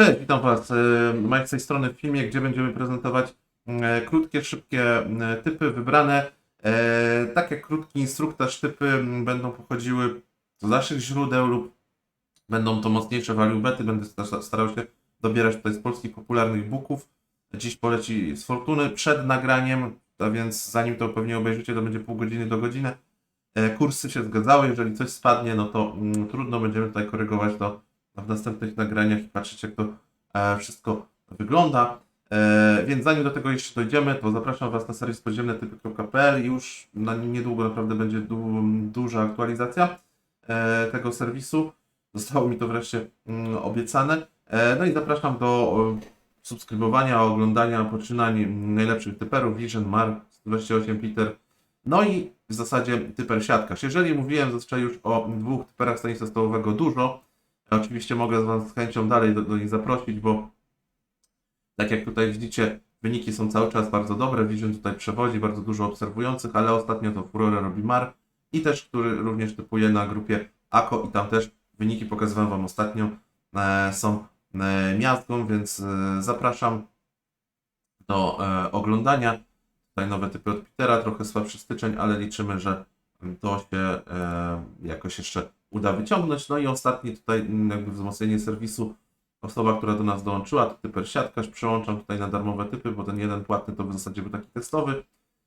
Cześć, witam Was. e, Mike z tej strony w filmie, gdzie będziemy prezentować e, krótkie, szybkie e, typy wybrane. Tak jak krótki instruktaż, typy będą pochodziły z naszych źródeł lub będą to mocniejsze value. Będę sta- starał się dobierać tutaj z polskich popularnych booków. Dziś poleci z Fortuny przed nagraniem, a więc zanim to pewnie obejrzycie, to będzie pół godziny do godziny. Kursy się zgadzały, jeżeli coś spadnie, no to mm, trudno, będziemy tutaj korygować to w następnych nagraniach i patrzeć, jak to e, wszystko wygląda. E, więc zanim do tego jeszcze dojdziemy, to zapraszam Was na serwis podziemnetypy.pl. Już na niedługo naprawdę będzie du, duża aktualizacja e, tego serwisu. Zostało mi to wreszcie mm, obiecane. No i zapraszam do subskrybowania, oglądania poczynań najlepszych typerów Vision, Mar, 128 Peter, no i w zasadzie typer siatkarz. Jeżeli mówiłem zazwyczaj już o dwóch typerach tenisa stołowego dużo, Oczywiście mogę Was z chęcią dalej do, do nich zaprosić, bo tak jak tutaj widzicie, wyniki są cały czas bardzo dobre. Vision tutaj przewodzi, bardzo dużo obserwujących, ale ostatnio to furorę robi Mar i też, który również typuje na grupie AKO i tam też wyniki pokazywałem Wam ostatnio e, są e, więc e, zapraszam do e, oglądania. Tutaj nowe typy od Petera, trochę słabszy styczeń, ale liczymy, że to się e, jakoś jeszcze uda wyciągnąć. No i ostatni tutaj mm, jakby wzmocnienie serwisu. Osoba, która do nas dołączyła, to typer siatkarz. Przełączam tutaj na darmowe typy, bo ten jeden płatny to w zasadzie był taki testowy.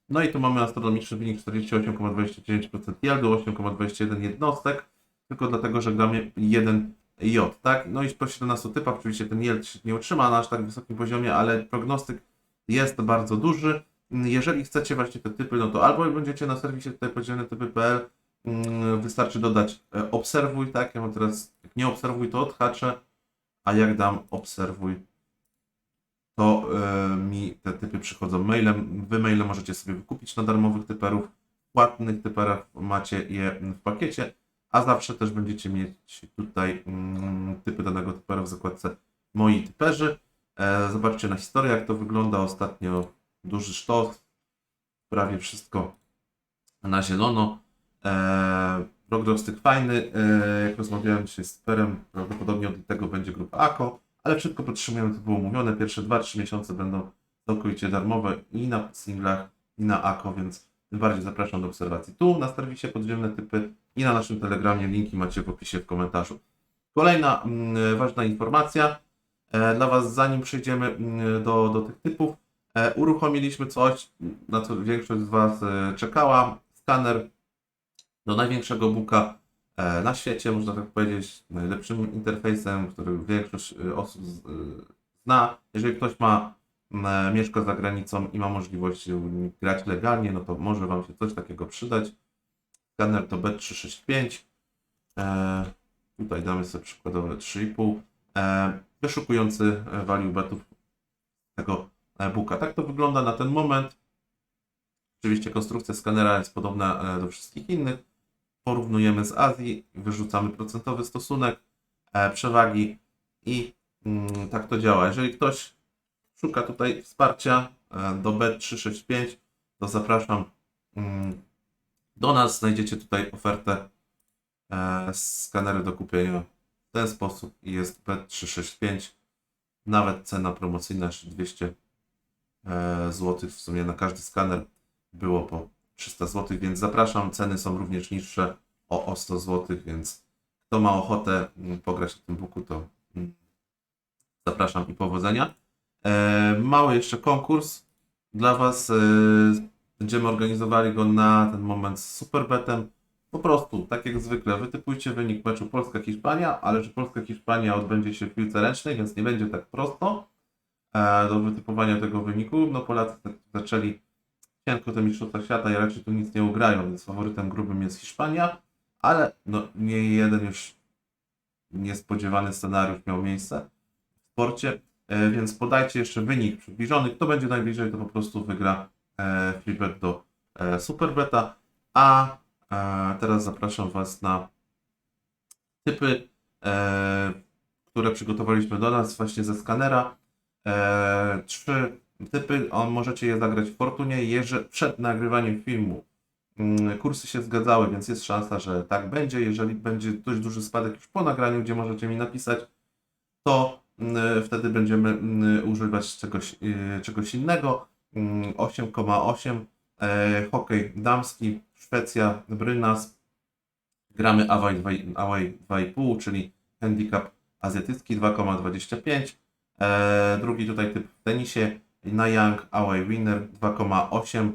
No i tu mamy astronomiczny wynik 48,29% yieldu, 8,21 jednostek, tylko dlatego, że gramy 1 J, tak? No i po 17 typach oczywiście ten yield się nie utrzyma na aż tak wysokim poziomie, ale prognostyk jest bardzo duży. Jeżeli chcecie właśnie te typy, no to albo będziecie na serwisie tutaj podzielone typy.pl, wystarczy dodać e, obserwuj, tak? Ja mam teraz, nie obserwuj, to odhaczę, a jak dam obserwuj, to e, mi te typy przychodzą mailem. Wy maile możecie sobie wykupić na darmowych typerów, płatnych typerach macie je w pakiecie, a zawsze też będziecie mieć tutaj mm, typy danego typera w zakładce moi typerzy. E, zobaczcie na historię, jak to wygląda ostatnio. Duży sztos, prawie wszystko na zielono. Eee, prognostyk fajny. Eee, jak rozmawiałem dzisiaj z Perem, prawdopodobnie od tego będzie grupa AKO, ale wszystko podtrzymujemy, to było mówione. Pierwsze 2-3 miesiące będą całkowicie darmowe i na singlach, i na AKO, więc tym bardziej zapraszam do obserwacji. Tu na serwisie podziemne typy i na naszym telegramie. Linki macie w opisie w komentarzu. Kolejna mm, ważna informacja e, dla Was, zanim przejdziemy mm, do, do tych typów. E, uruchomiliśmy coś, na co większość z Was e, czekała. Skaner do największego booka e, na świecie, można tak powiedzieć, najlepszym interfejsem, który większość e, osób e, zna. Jeżeli ktoś ma mieszka za granicą i ma możliwość grać legalnie, no to może Wam się coś takiego przydać. Skaner to B365. E, tutaj damy sobie przykładowe 3,5. E, wyszukujący value betów tego e-booka. Tak to wygląda na ten moment. Oczywiście konstrukcja skanera jest podobna do wszystkich innych. Porównujemy z Azji, wyrzucamy procentowy stosunek e, przewagi i mm, tak to działa. Jeżeli ktoś szuka tutaj wsparcia e, do B365, to zapraszam mm, do nas. Znajdziecie tutaj ofertę e, skanery do kupienia w ten sposób i jest B365. Nawet cena promocyjna jeszcze 200 e, zł w sumie na każdy skaner było po 300 zł, więc zapraszam. Ceny są również niższe o, o 100 zł, więc kto ma ochotę mm, pograć na tym booku, to mm, zapraszam i powodzenia. E, mały jeszcze konkurs dla Was. E, będziemy organizowali go na ten moment z Superbetem. Po prostu, tak jak zwykle, wytypujcie wynik meczu Polska-Hiszpania, ale że Polska-Hiszpania odbędzie się w piłce ręcznej, więc nie będzie tak prosto e, do wytypowania tego wyniku. No Polacy zaczęli cienko te Mistrzostwa Świata i raczej tu nic nie ugrają, więc faworytem grubym jest Hiszpania, ale no nie jeden już niespodziewany scenariusz miał miejsce w sporcie, e, więc podajcie jeszcze wynik przybliżony. Kto będzie najbliżej, to po prostu wygra e, freebet do e, Superbeta, a teraz zapraszam Was na typy, które przygotowaliśmy do nas właśnie ze skanera. Trzy typy, on, możecie je zagrać w Fortunie, jeżeli przed nagrywaniem filmu mm, kursy się zgadzały, więc jest szansa, że tak będzie. Jeżeli będzie dość duży spadek już po nagraniu, gdzie możecie mi napisać, to mm, wtedy będziemy mm, używać czegoś, y, czegoś innego. Mm, 8,8 e, hokej damski, Szwecja, Brynas. Gramy away 2 away 2,5, czyli handicap azjatycki 2,25. E, drugi tutaj typ w tenisie, Nayang Away Winner 2,8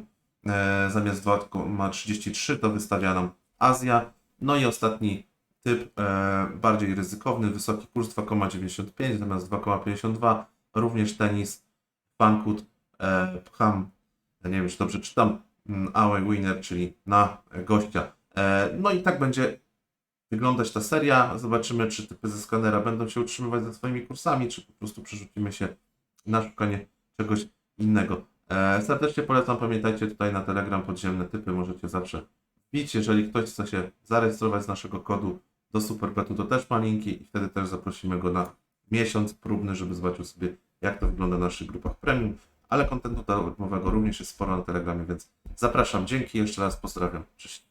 e, zamiast 2,33 to wystawia nam Azja. No i ostatni typ e, bardziej ryzykowny, wysoki kurs 2,95 zamiast 2,52 również tenis Pankut e, nie wiem czy dobrze czytam, mm, Away Winner, czyli na gościa. E, no i tak będzie wyglądać ta seria. Zobaczymy, czy typy ze skanera będą się utrzymywać ze swoimi kursami, czy po prostu przerzucimy się na szukanie czegoś innego. E, serdecznie polecam, pamiętajcie tutaj na Telegram podziemne typy możecie zawsze wbić. Jeżeli ktoś chce się zarejestrować z naszego kodu do Superbetu, to też ma linki i wtedy też zaprosimy go na miesiąc próbny, żeby zobaczył sobie, jak to wygląda na naszych grupach premium. Ale kontentu darmowego również jest sporo na Telegramie, więc zapraszam. Dzięki jeszcze raz, pozdrawiam. Cześć.